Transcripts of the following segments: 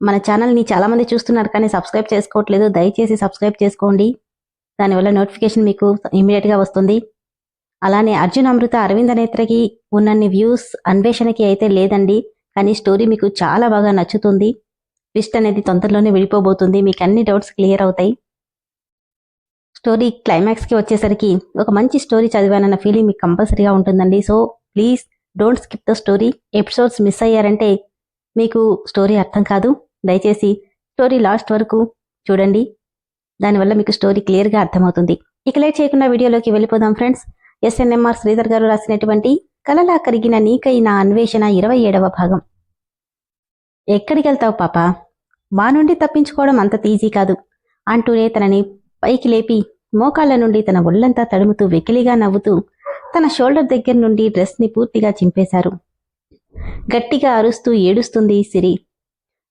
మన ఛానల్ని చాలా మంది చూస్తున్నారు కానీ సబ్స్క్రైబ్ చేసుకోవట్లేదు. దయచేసి సబ్స్క్రైబ్ చేసుకోండి. దానివల్ల నోటిఫికేషన్ మీకు ఇమీడియట్గా వస్తుంది. అలానే అర్జున్ అమృత అరవింద నేత్రకి ఉన్నన్ని వ్యూస్ అన్వేషణకి అయితే లేదండి. కానీ స్టోరీ మీకు చాలా బాగా నచ్చుతుంది. ట్విస్ట్ అనేది తొందరలోనే విడిపోబోతుంది. మీకు అన్ని డౌట్స్ క్లియర్ అవుతాయి. స్టోరీ క్లైమాక్స్కి వచ్చేసరికి ఒక మంచి స్టోరీ చదివానన్న ఫీలింగ్ మీకు కంపల్సరీగా ఉంటుందండి. So please don't skip the story. Episodes miss అయ్యారంటే మీకు స్టోరీ అర్థం కాదు. దయచేసి స్టోరీ లాస్ట్ వరకు చూడండి. దానివల్ల మీకు స్టోరీ క్లియర్గా అర్థమవుతుంది. ఇక లేట్ చేయకుండా వీడియోలోకి వెళ్ళిపోదాం ఫ్రెండ్స్. ఎస్ఎన్ఎంఆర్ శ్రీధర్ గారు రాసినటువంటి కలలా కరిగిన నీకై నా అన్వేషణ ఇరవై ఏడవ భాగం. ఎక్కడికి వెళ్తావు పాప? మా నుండి తప్పించుకోవడం అంత తీజీ కాదు. అంటూనే తనని పైకి లేపి మోకాళ్ళ నుండి తన ఒళ్ళంతా తడుముతూ వెకిలిగా నవ్వుతూ తన షోల్డర్ దగ్గర నుండి డ్రెస్ని పూర్తిగా చింపేశారు. గట్టిగా అరుస్తూ ఏడుస్తుంది సిరి.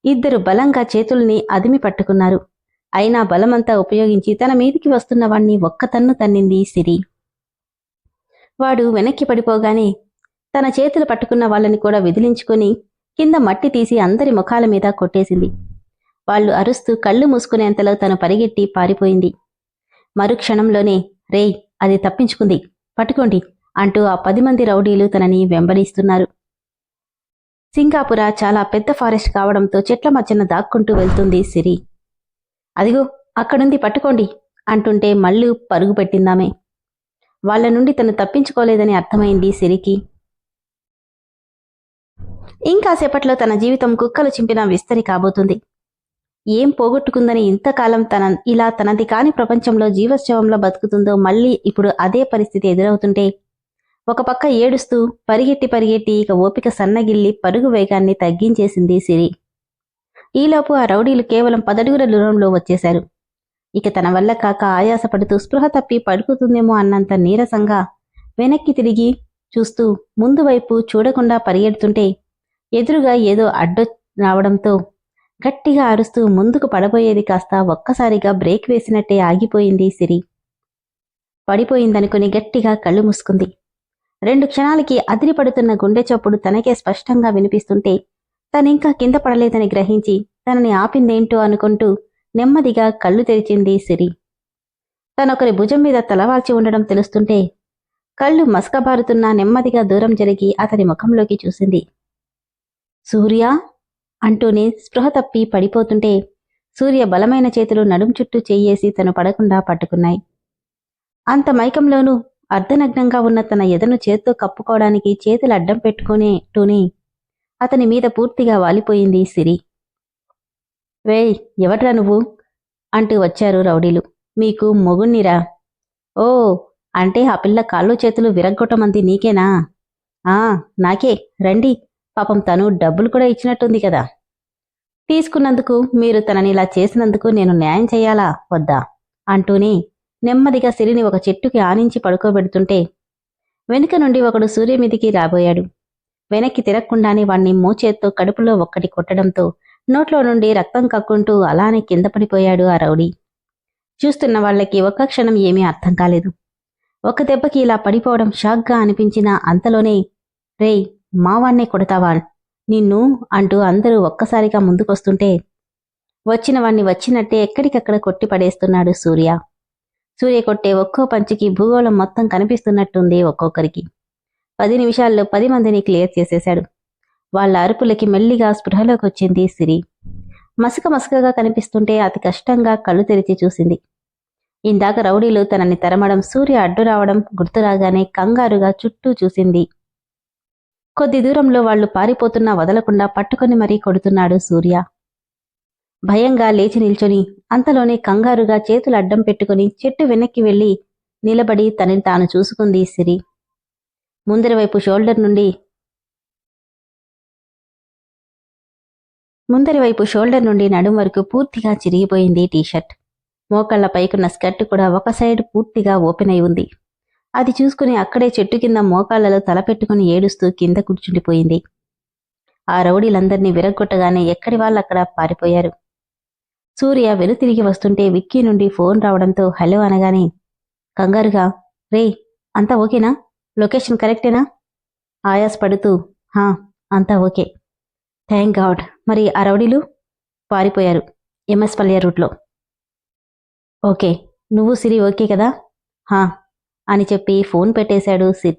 ఇద్దరు బలంగా చేతుల్ని అదిమి పట్టుకున్నారు. అయినా బలమంతా ఉపయోగించి తన మీదికి వస్తున్న వాణ్ణి ఒక్క తన్ను తన్నింది సిరి. వాడు వెనక్కి పడిపోగానే తన చేతులు పట్టుకున్న వాళ్ళని కూడా విదిలించుకుని కింద మట్టి తీసి అందరి ముఖాల మీద కొట్టేసింది. వాళ్ళు అరుస్తూ కళ్ళు మూసుకునేంతలో తను పరిగెట్టి పారిపోయింది. మరుక్షణంలోనే రేయ్ అది తప్పించుకుంది. పట్టుకోండి అంటూ ఆ పది మంది రౌడీలు తనని వెంబడిస్తున్నారు. సింగాపుర చాలా పెద్ద ఫారెస్ట్ కావడంతో చెట్ల మధ్యన దాక్కుంటూ వెళ్తుంది సిరి. అదిగో అక్కడుంది పట్టుకోండి అంటుంటే మళ్ళీ పరుగు పెట్టిందామే. వాళ్ళ నుండి తను తప్పించుకోలేదని అర్థమైంది సిరికి. ఇంకాసేపట్లో తన జీవితం కుక్కలు చింపిన విస్తరి కాబోతుంది. ఏం పోగొట్టుకుందని ఇంతకాలం తన ఇలా తనది కాని ప్రపంచంలో జీవశవంలో బతుకుతుందో మళ్ళీ ఇప్పుడు అదే పరిస్థితి ఎదురవుతుంటే ఒక పక్క ఏడుస్తూ పరిగెట్టి పరిగెట్టి ఇక ఓపిక సన్నగిల్లి పరుగు వేగాన్ని తగ్గించేసింది సిరి. ఈలోపు ఆ రౌడీలు కేవలం పదడుగుల దూరంలో వచ్చేశారు. ఇక తన వల్ల కాక ఆయాసపడుతూ స్పృహ తప్పి పడుకుతుందేమో అన్నంత నీరసంగా వెనక్కి తిరిగి చూస్తూ ముందు వైపు చూడకుండా పరిగెడుతుంటే ఎదురుగా ఏదో అడ్డు రావడంతో గట్టిగా అరుస్తూ ముందుకు పడబోయేది కాస్త ఒక్కసారిగా బ్రేక్ వేసినట్టే ఆగిపోయింది సిరి. పడిపోయిందనుకుని గట్టిగా కళ్ళు మూసుకుంది. రెండు క్షణాలకి అదిరిపడుతున్న గుండె చప్పుడు తనకే స్పష్టంగా వినిపిస్తుంటే తనింకా కింద పడలేదని గ్రహించి తనని ఆపిందేంటో అనుకుంటూ నెమ్మదిగా కళ్ళు తెరిచింది సిరి. తనొకరి భుజం మీద తలవాల్చి ఉండడం తెలుస్తుంటే కళ్ళు మసకబారుతున్నా నెమ్మదిగా దూరం జరిగి అతని ముఖంలోకి చూసింది. సూర్య? అంటూనే స్పృహ తప్పి పడిపోతుంటే సూర్య బలమైన చేతులు నడుం చుట్టూ చెయ్యేసి తను పడకుండా పట్టుకున్నాయి. అంత మైకంలోనూ అర్ధనగ్నంగా ఉన్న తన ఎదను చేత్తో కప్పుకోవడానికి చేతులు అడ్డం పెట్టుకునే టూని అతని మీద పూర్తిగా వాలిపోయింది సిరి. వేయ్ ఎవట్రా నువ్వు అంటూ వచ్చారు రౌడీలు. మీకు మొగుణ్ణిరా. ఓ అంటే ఆ పిల్ల కాళ్ళు చేతులు విరగ్గొట్టమంది నీకేనా? ఆ నాకే. రండి. పాపం తను డబ్బులు కూడా ఇచ్చినట్టుంది కదా. తీసుకున్నందుకు మీరు తనని ఇలా చేసినందుకు నేను న్యాయం చేయాలా? వద్దా అంటూనే నెమ్మదిగా సిరిని ఒక చెట్టుకి ఆనించి పడుకోబెడుతుంటే వెనుక నుండి ఒకడు సూర్యమిదికి రాబోయాడు. వెనక్కి తిరగకుండానే వాణ్ణి మోచేత్తో కడుపులో ఒక్కటి కొట్టడంతో నోట్లో నుండి రక్తం కక్కుంటూ అలానే కింద పడిపోయాడు ఆ రౌడీ. చూస్తున్న వాళ్ళకి ఒక్క క్షణం ఏమీ అర్థం కాలేదు. ఒక దెబ్బకి ఇలా పడిపోవడం షాక్గా అనిపించినా అంతలోనే రేయ్ మావాణ్ణే కొడతావా? నిన్ను అంటూ అందరూ ఒక్కసారిగా ముందుకొస్తుంటే వచ్చిన వాణ్ణి వచ్చినట్టే ఎక్కడికక్కడ కొట్టి పడేస్తున్నాడు సూర్య. సూర్య కొట్టే ఒక్కో పంచికి భూగోళం మొత్తం కనిపిస్తున్నట్టుంది ఒక్కొక్కరికి. పది నిమిషాల్లో పది మందిని క్లియర్ చేసేశాడు. వాళ్ళ అరుపులకి మెల్లిగా స్పృహలోకి వచ్చింది సిరి. మసక మసకగా కనిపిస్తుంటే అతి కష్టంగా కళ్ళు తెరిచి చూసింది. ఇందాక రౌడీలు తనని తరమడం సూర్య అడ్డు రావడం గుర్తురాగానే కంగారుగా చుట్టూ చూసింది. కొద్ది దూరంలో వాళ్ళు పారిపోతున్నా వదలకుండా పట్టుకొని మరీ కొడుతున్నాడు సూర్య. భయంగా లేచి నిల్చొని అంతలోనే కంగారుగా చేతులు అడ్డం పెట్టుకుని చెట్టు వెనక్కి వెళ్ళి నిలబడి తనని తాను చూసుకుంది సిరి. ముందరి వైపు షోల్డర్ నుండి ముందరి వైపు షోల్డర్ నుండి నడుం వరకు పూర్తిగా చిరిగిపోయింది టీషర్ట్. మోకాళ్ళ పైకున్న స్కర్ట్ కూడా ఒక సైడ్ పూర్తిగా ఓపెన్ అయి ఉంది. అది చూసుకుని అక్కడే చెట్టు కింద మోకాళ్ళలో తలపెట్టుకుని ఏడుస్తూ కింద కూర్చుండిపోయింది. ఆ రౌడీలందరినీ విరగ్గొట్టగానే ఎక్కడి వాళ్ళక్కడ పారిపోయారు? సూర్య వెనుతిరిగి వస్తుంటే విక్కీ నుండి ఫోన్ రావడంతో హలో అనగానే కంగారుగా రే అంతా ఓకేనా? లొకేషన్ కరెక్టేనా? ఆయాస్ పడుతూ హా అంతా ఓకే. Thank God. మరి ఆ రౌడీలు? పారిపోయారు ఎంఎస్ పల్లె రూట్లో. ఓకే నువ్వు సిరి ఓకే కదా? హా అని చెప్పి ఫోన్ పెట్టేశాడు సి-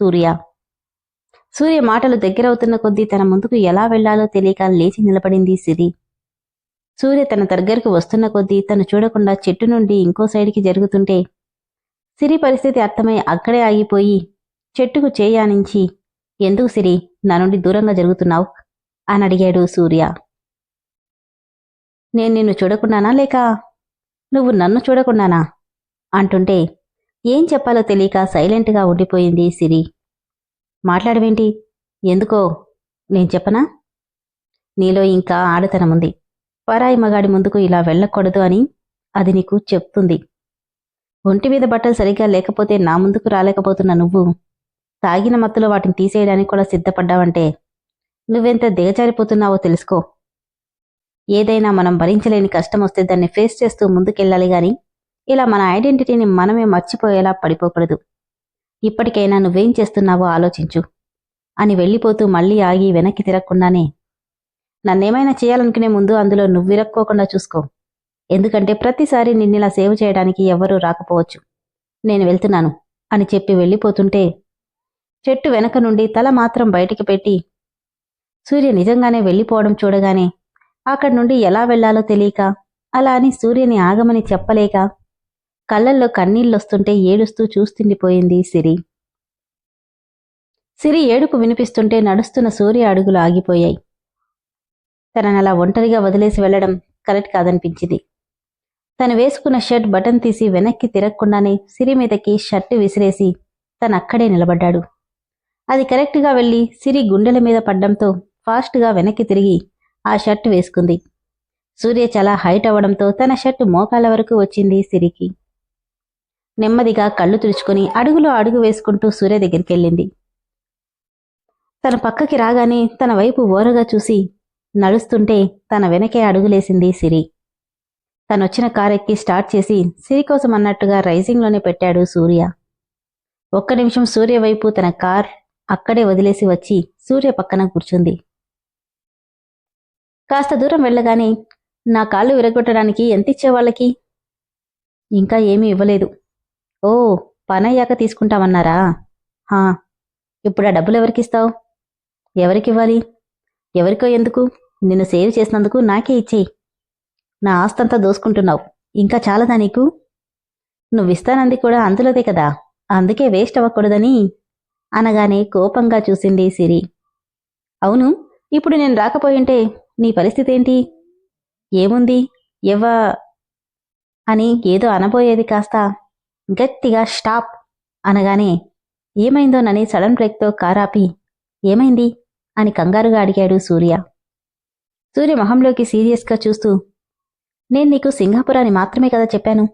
సూర్య. సూర్య మాటలు దగ్గరవుతున్న కొద్దీ తన ముందుకు ఎలా వెళ్ళాలో తెలియక లేచి నిలబడింది సిరి. సూర్య తన దగ్గరకు వస్తున్న కొద్దీ తను చూడకుండా చెట్టు నుండి ఇంకో సైడ్కి జరుగుతుంటే సిరి పరిస్థితి అర్థమై అక్కడే ఆగిపోయి చెట్టుకు చేయానించి ఎందుకు సిరి నా నుండి దూరంగా జరుగుతున్నావు? అని అడిగాడు సూర్య. నేను నిన్ను చూడకుండానా లేక నువ్వు నన్ను చూడకుండానా? అంటుంటే ఏం చెప్పాలో తెలియక సైలెంట్గా ఉండిపోయింది సిరి. మాట్లాడవేంటి? ఎందుకో? నేను చెప్పనా? నీలో ఇంకా ఆడతనముంది. పరాయి మగాడి ముందుకు ఇలా వెళ్ళకూడదు అని అది నీకు చెప్తుంది. ఒంటి మీద బట్టలు సరిగ్గా లేకపోతే నా ముందుకు రాలేకపోతున్న నువ్వు తాగిన మత్తులో వాటిని తీసేయడానికి కూడా సిద్ధపడ్డావంటే నువ్వెంత దిగజారిపోతున్నావో తెలుసుకో. ఏదైనా మనం భరించలేని కష్టం వస్తే దాన్ని ఫేస్ చేస్తూ ముందుకెళ్ళాలి గాని ఇలా మన ఐడెంటిటీని మనమే మర్చిపోయేలా పడిపోకూడదు. ఇప్పటికైనా నువ్వేం చేస్తున్నావో ఆలోచించు. అని వెళ్ళిపోతూ మళ్ళీ ఆగి వెనక్కి తిరగకుండానే నన్నేమైనా చేయాలనుకునే ముందు అందులో నువ్విరక్కోకుండా చూసుకో. ఎందుకంటే ప్రతిసారి నిన్నిలా సేవ చేయడానికి ఎవ్వరూ రాకపోవచ్చు. నేను వెళ్తున్నాను అని చెప్పి వెళ్ళిపోతుంటే చెట్టు వెనక నుండి తల మాత్రం బయటికి పెట్టి సూర్య నిజంగానే వెళ్ళిపోవడం చూడగానే అక్కడి నుండి ఎలా వెళ్ళాలో తెలియక అలా అని సూర్యని ఆగమని చెప్పలేక కళ్ళల్లో కన్నీళ్ళొస్తుంటే ఏడుస్తూ చూస్తుండిపోయింది సిరి. సిరి ఏడుపు వినిపిస్తుంటే నడుస్తున్న సూర్య అడుగులు ఆగిపోయాయి. తనని అలా ఒంటరిగా వదిలేసి వెళ్ళడం కరెక్ట్ కాదనిపించింది. తను వేసుకున్న షర్ట్ బటన్ తీసి వెనక్కి తిరగకుండానే సిరి మీదకి షర్టు విసిరేసి తను అక్కడే నిలబడ్డాడు. అది కరెక్ట్గా వెళ్ళి సిరి గుండెల మీద పడ్డంతో ఫాస్ట్గా వెనక్కి తిరిగి ఆ షర్ట్ వేసుకుంది. సూర్య చాలా హైట్ అవ్వడంతో తన షర్ట్ మోకాల వరకు వచ్చింది సిరికి. నెమ్మదిగా కళ్ళు తుడుచుకుని అడుగులో అడుగు వేసుకుంటూ సూర్య దగ్గరికి వెళ్ళింది. తన పక్కకి రాగానే తన వైపు ఓరగా చూసి నడుస్తుంటే తన వెనకే అడుగులేసింది సిరి. తనొచ్చిన కారెక్కి ఎక్కి స్టార్ట్ చేసి సిరి కోసం అన్నట్టుగా రైజింగ్లోనే పెట్టాడు సూర్య. ఒక్క నిమిషం సూర్య వైపు తన కార్ అక్కడే వదిలేసి వచ్చి సూర్య పక్కన కూర్చుంది. కాస్త దూరం వెళ్ళగానే నా కాళ్ళు విరగొట్టడానికి ఎంత ఇచ్చేవాళ్ళకి ఇంకా ఏమీ ఇవ్వలేదు. ఓ పనయ్యాక తీసుకుంటామన్నారా? హా ఇప్పుడు ఆ డబ్బులు ఎవరికిస్తావు ఎవరికివ్వాలి ఎవరికో ఎందుకు? నిన్ను సేవ్ చేసినందుకు నాకే ఇచ్చేయి. నా ఆస్తంతా దోసుకుంటున్నావు. ఇంకా చాలదా నీకు? నువ్విస్తానంది కూడా అందులోదే కదా. అందుకే వేస్ట్ అవ్వకూడదని అనగానే కోపంగా చూసింది సిరి. అవును ఇప్పుడు నేను రాకపోయింటే నీ పరిస్థితి ఏంటి ఏముంది? ఎవ్వా? అని ఏదో అనబోయేది కాస్త గట్టిగా స్టాప్ అనగానే ఏమైందోనని సడన్ బ్రేక్తో కారాపి. ఏమైంది? అని కంగారుగా అడిగాడు సూర్య. సూర్య మొహంలోకి సీరియస్గా చూస్తూ నేను నీకు సింగాపురాన్ని మాత్రమే కదా చెప్పాను.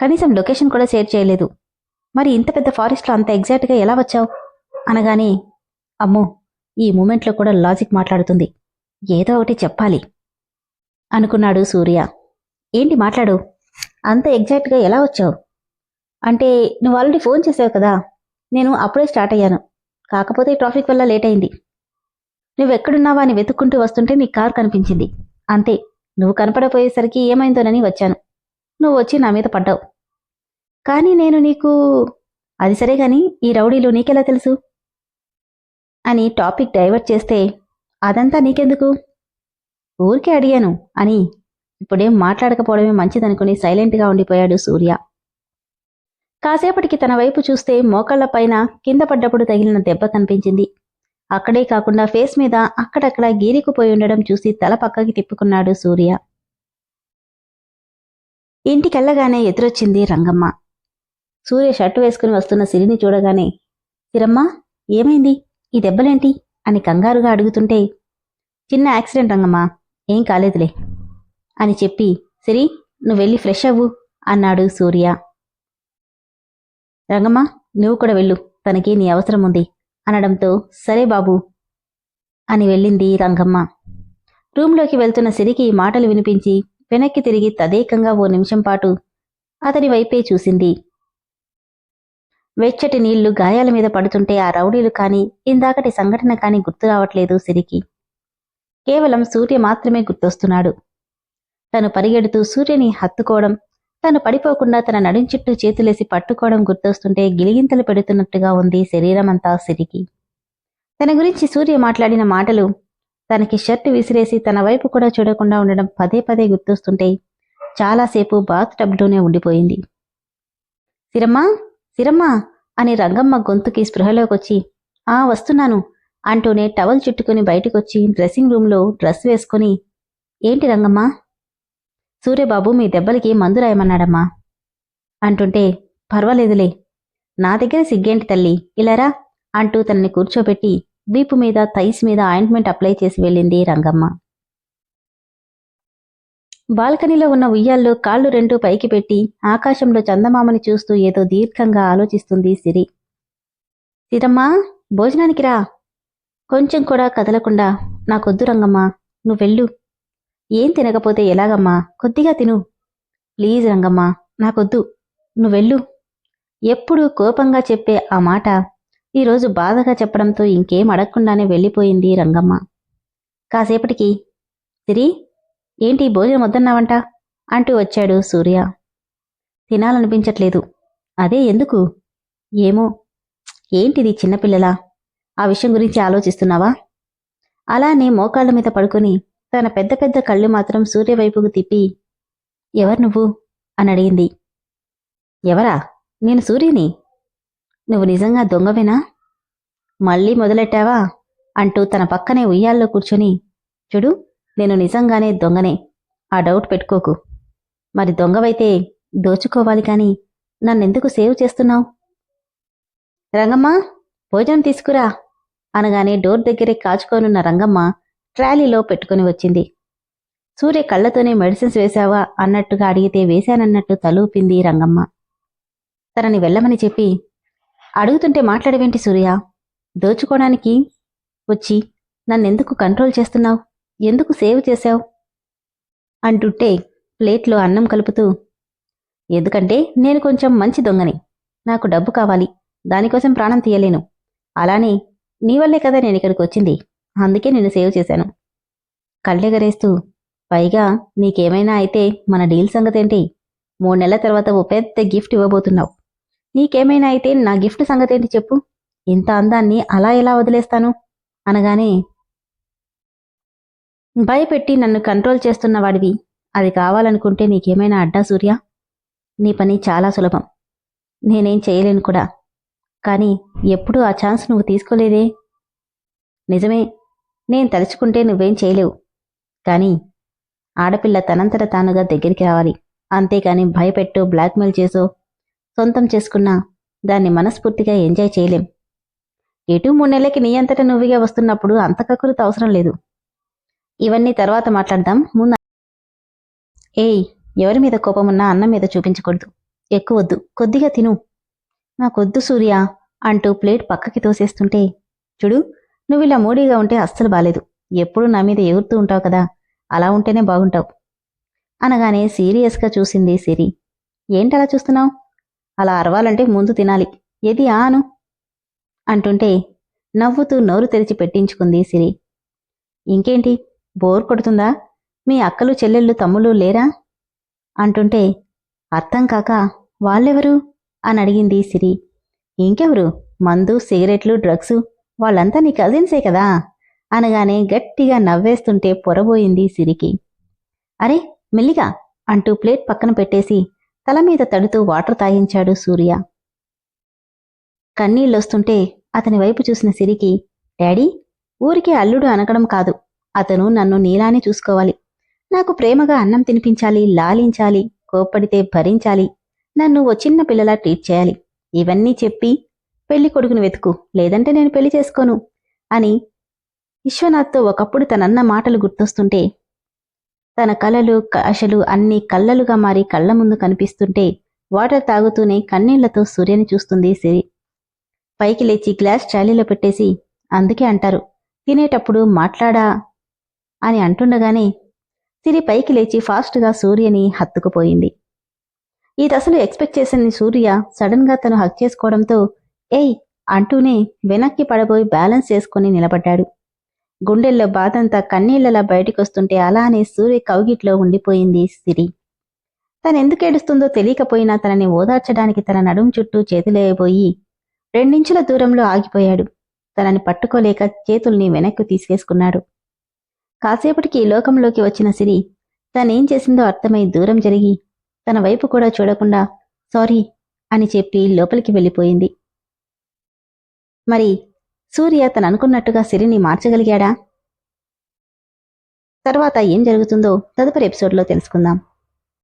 కనీసం లొకేషన్ కూడా షేర్ చేయలేదు. మరి ఇంత పెద్ద ఫారెస్ట్లో అంత ఎగ్జాక్ట్గా ఎలా వచ్చావు? అనగానే అమ్మో ఈ మూమెంట్లో కూడా లాజిక్ మాట్లాడుతుంది. ఏదో ఒకటి చెప్పాలి. అనుకున్నాడు సూర్య. ఏంటి మాట్లాడు? అంత ఎగ్జాక్ట్గా ఎలా వచ్చావు? అంటే నువ్వు ఆల్రెడీ ఫోన్ చేసావు కదా. నేను అప్పుడే స్టార్ట్ అయ్యాను. కాకపోతే ట్రాఫిక్ వల్ల లేట్ అయింది. నువ్వెక్కడున్నావా అని వెతుక్కుంటూ వస్తుంటే నీ కార్ కనిపించింది. అంతే నువ్వు కనపడపోయేసరికి ఏమైందోనని వచ్చాను. నువ్వు వచ్చి నా మీద పడ్డావు. కానీ నేను నీకు అది సరే గాని ఈ రౌడీలు నీకెలా తెలుసు? అని టాపిక్ డైవర్ట్ చేస్తే అదంతా నీకెందుకు? ఊరికే అడిగాను అని ఇప్పుడేం మాట్లాడకపోవడమే మంచిదనుకుని సైలెంట్గా ఉండిపోయాడు సూర్య. కాసేపటికి తన వైపు చూస్తే మోకాళ్ళ పైన కింద పడ్డప్పుడు తగిలిన దెబ్బ కనిపించింది. అక్కడే కాకుండా ఫేస్ మీద అక్కడక్కడ గీరికుపోయి ఉండడం చూసి తల పక్కకి తిప్పుకున్నాడు సూర్య. ఇంటికెళ్ళగానే ఎదురొచ్చింది రంగమ్మ. సూర్య షర్టు వేసుకుని వస్తున్న సిరిని చూడగానే సిరమ్మ ఏమైంది? ఈ దెబ్బలేంటి? అని కంగారుగా అడుగుతుంటే చిన్న యాక్సిడెంట్ రంగమ్మా ఏం కాలేదులే అని చెప్పి సిరి నువ్వు వెళ్ళి ఫ్రెష్ అవ్వు అన్నాడు సూర్య. రంగమ్మ నువ్వు కూడా వెళ్ళు తనకి నీ అవసరం ఉంది అనడంతో సరే బాబు అని వెళ్ళింది రంగమ్మ. రూంలోకి వెళ్తున్న సిరికి మాటలు వినిపించి వెనక్కి తిరిగి తదేకంగా ఓ నిమిషం పాటు అతని వైపే చూసింది. వెచ్చటి నీళ్ళు గాయాల మీద పడుతుంటే ఆ రౌడీలు కాని ఇందాకటి సంఘటన కాని గుర్తు రావట్లేదు సిరికి. కేవలం సూర్య మాత్రమే గుర్తొస్తున్నాడు. తను పరిగెడుతూ సూర్యని హత్తుకోవడం తను పడిపోకుండా తన నడుం చుట్టూ చేతులేసి పట్టుకోవడం గుర్తొస్తుంటే గిలిగింతలు పెడుతున్నట్టుగా ఉంది శరీరమంతా సిరికి. తన గురించి సూర్య మాట్లాడిన మాటలు తనకి షర్ట్ విసిరేసి తన వైపు కూడా చూడకుండా ఉండడం పదే పదే గుర్తొస్తుంటే చాలాసేపు బాత్ టబ్లోనే ఉండిపోయింది. సిరమ్మా సిరమ్మా అని రంగమ్మ గొంతుకి స్పృహలోకొచ్చి ఆ వస్తున్నాను అంటూనే టవల్ చుట్టుకుని బయటకొచ్చి డ్రెస్సింగ్ రూమ్లో డ్రెస్ వేసుకుని ఏంటి రంగమ్మ? సూర్యబాబు మీ దెబ్బలకి మందు రాయమన్నాడమ్మా. అంటుంటే పర్వాలేదులే. నా దగ్గర సిగ్గేంటి తల్లి? ఇలారా అంటూ తనని కూర్చోబెట్టి వీపు మీద థైస్ మీద ఆయింట్మెంట్ అప్లై చేసి వెళ్ళింది రంగమ్మ. బాల్కనీలో ఉన్న ఉయ్యాల్లో కాళ్ళు రెండు పైకి పెట్టి ఆకాశంలో చందమామని చూస్తూ ఏదో దీర్ఘంగా ఆలోచిస్తుంది సిరి. సిరమ్మా భోజనానికి రా. కొంచెం కూడా కదలకుండా నాకొద్దు రంగమ్మా. నువ్వెళ్ళు. ఏం తినకపోతే ఎలాగమ్మా? కొద్దిగా తిను. ప్లీజ్ రంగమ్మా నాకొద్దు. నువ్వెళ్ళు. ఎప్పుడూ కోపంగా చెప్పే ఆ మాట ఈరోజు బాధగా చెప్పడంతో ఇంకేం అడగకుండానే వెళ్ళిపోయింది రంగమ్మ. కాసేపటికి. సిరి ఏంటి భోజనం వద్దన్నావంట? అంటూ వచ్చాడు సూర్య. తినాలనిపించట్లేదు. అదే ఎందుకు? ఏమో. ఏంటిది చిన్నపిల్లలా? ఆ విషయం గురించి ఆలోచిస్తున్నావా? అలానే మోకాళ్ళ మీద పడుకొని తన పెద్ద పెద్ద కళ్ళు మాత్రం సూర్యవైపుకు తిప్పి ఎవరు నువ్వు? అని అడిగింది. ఎవరా? నేను సూర్యుని. నువ్వు నిజంగా దొంగవేనా? మళ్ళీ మొదలెట్టావా? అంటూ తన పక్కనే ఉయ్యాల్లో కూర్చొని చూడు నేను నిజంగానే దొంగనే. ఆ డౌట్ పెట్టుకోకు. మరి దొంగవైతే దోచుకోవాలి కాని నన్నెందుకు సేవ్ చేస్తున్నావు? రంగమ్మ భోజనం తీసుకురా. అనగానే డోర్ దగ్గరే కాచుకోనున్న రంగమ్మ ట్రాలీలో పెట్టుకుని వచ్చింది. సూర్య కళ్ళతోనే మెడిసిన్స్ వేశావా అన్నట్టుగా అడిగితే వేశానన్నట్టు తలూపింది రంగమ్మ. తనని వెళ్ళమని చెప్పి అడుగుతుంటే మాట్లాడవేంటి సూర్య? దోచుకోవడానికి వచ్చి నన్నెందుకు కంట్రోల్ చేస్తున్నావు? ఎందుకు సేవ్ చేశావు? అంటుంటే ప్లేట్లో అన్నం కలుపుతూ ఎందుకంటే నేను కొంచెం మంచి దొంగని. నాకు డబ్బు కావాలి. దానికోసం ప్రాణం తీయలేను. అలానే నీ వల్లే కదా నేను ఇక్కడికి వచ్చింది. అందుకే నిన్ను సేవ్ చేశాను. కళ్ళెగరేస్తూ పైగా నీకేమైనా అయితే మన డీల్ సంగతేంటి మూడు నెలల తర్వాత ఓ పెద్ద గిఫ్ట్ ఇవ్వబోతున్నావు. నీకేమైనా అయితే నా గిఫ్ట్ సంగతేంటి చెప్పు? ఇంత అందాన్ని అలా ఎలా వదిలేస్తాను? అనగానే భయపెట్టి నన్ను కంట్రోల్ చేస్తున్న వాడివి. అది కావాలనుకుంటే నీకేమైనా అడ్డా సూర్య? నీ పని చాలా సులభం. నేనేం చేయలేను కూడా. కానీ ఎప్పుడూ ఆ ఛాన్స్ నువ్వు తీసుకోలేదే. నిజమే. నేను తలుచుకుంటే నువ్వేం చేయలేవు. కానీ ఆడపిల్ల తనంతట తానుగా దగ్గరికి రావాలి. అంతేకాని భయపెట్టో బ్లాక్మెయిల్ చేసో సొంతం చేసుకున్నా దాన్ని మనస్ఫూర్తిగా ఎంజాయ్ చేయలేం. ఎటు మూడు నెలలకి నీ అంతటా నువ్వుగా వస్తున్నప్పుడు అంత కక్కులత అవసరం లేదు. ఇవన్నీ తర్వాత మాట్లాడదాం. ముందు ఏయ్ ఎవరి మీద కోపమున్నా అన్నం మీద చూపించకూడదు. ఎక్కువద్దు కొద్దిగా తిను. నాకొద్దు సూర్య అంటూ ప్లేట్ పక్కకి తోసేస్తుంటే చూడు నువ్వు ఇలా మూడీగా ఉంటే అస్సలు బాలేదు. ఎప్పుడు నా మీద ఎగురుతూ ఉంటావు కదా అలా ఉంటేనే బాగుంటావు. అనగానే సీరియస్గా చూసింది సిరి. ఏంటలా చూస్తున్నావు? అలా అరవాలంటే ముందు తినాలి. ఏది ఆను? అంటుంటే నవ్వుతూ నోరు తెరిచి పెట్టించుకుంది సిరి. ఇంకేంటి? బోర్ కొడుతుందా? మీ అక్కలు చెల్లెళ్ళు తమ్ముళ్ళు లేరా? అంటుంటే అర్థం కాక వాళ్ళెవరు? అని అడిగింది సిరి. ఇంకెవరు? మందు సిగరెట్లు డ్రగ్స్ వాళ్ళంతా నీ కజిన్సే కదా? అనగానే గట్టిగా నవ్వేస్తుంటే పొరబోయింది సిరికి. అరే మెల్లిగా అంటూ ప్లేట్ పక్కన పెట్టేసి తల మీద తడుతూ వాటర్ తాగించాడు సూర్య. కన్నీళ్ళొస్తుంటే అతని వైపు చూసిన సిరికి డాడీ ఊరికే అల్లుడు అనగడం కాదు. అతను నన్ను నీలానే చూసుకోవాలి. నాకు ప్రేమగా అన్నం తినిపించాలి లాలించాలి కోప్పడితే భరించాలి. నన్ను ఓ చిన్న పిల్లలా ట్రీట్ చేయాలి. ఇవన్నీ చెప్పి పెళ్ళి కొడుకుని వెతుకు లేదంటే నేను పెళ్ళి చేసుకోను అని విశ్వనాథ్తో ఒకప్పుడు తనన్న మాటలు గుర్తొస్తుంటే తన కలలు ఆశలు అన్నీ కళ్ళలుగా మారి కళ్ళ ముందు కనిపిస్తుంటే వాటర్ తాగుతూనే కన్నీళ్ళతో సూర్యని చూస్తుంది సిరి. పైకి లేచి గ్లాస్ చాలీలో పెట్టేసి అందుకే అంటారు తినేటప్పుడు మాట్లాడా? అని అంటుండగానే సిరి పైకి లేచి ఫాస్ట్గా సూర్యని హత్తుకుపోయింది. ఈ దశలో ఎక్స్పెక్ట్ చేసిన సూర్య సడన్గా తను హక్ చేసుకోవడంతో ఏయ్ అంటూనే వెనక్కి పడబోయి బ్యాలెన్స్ చేసుకుని నిలబడ్డాడు. గుండెల్లో బాధంతా కన్నీళ్ళలా బయటికొస్తుంటే అలానే సూర్య కౌగిట్లో ఉండిపోయింది సిరి. తనెందుకు ఏడుస్తుందో తెలియకపోయినా తనని ఓదార్చడానికి తన నడుం చుట్టూ చేతులేయబోయి రెండించుల దూరంలో ఆగిపోయాడు. తనని పట్టుకోలేక చేతుల్ని వెనక్కు తీసుకేసుకున్నాడు కాసేపటికి లోకంలోకి వచ్చిన సిరి తనేం చేసిందో అర్థమై దూరం జరిగి తన వైపు కూడా చూడకుండా సారీ అని చెప్పి లోపలికి వెళ్ళిపోయింది. మరి సూర్య తను అనుకున్నట్టుగా సిరిని మార్చగలిగాడా? తర్వాత ఏం జరుగుతుందో తదుపరి ఎపిసోడ్లో తెలుసుకుందాం.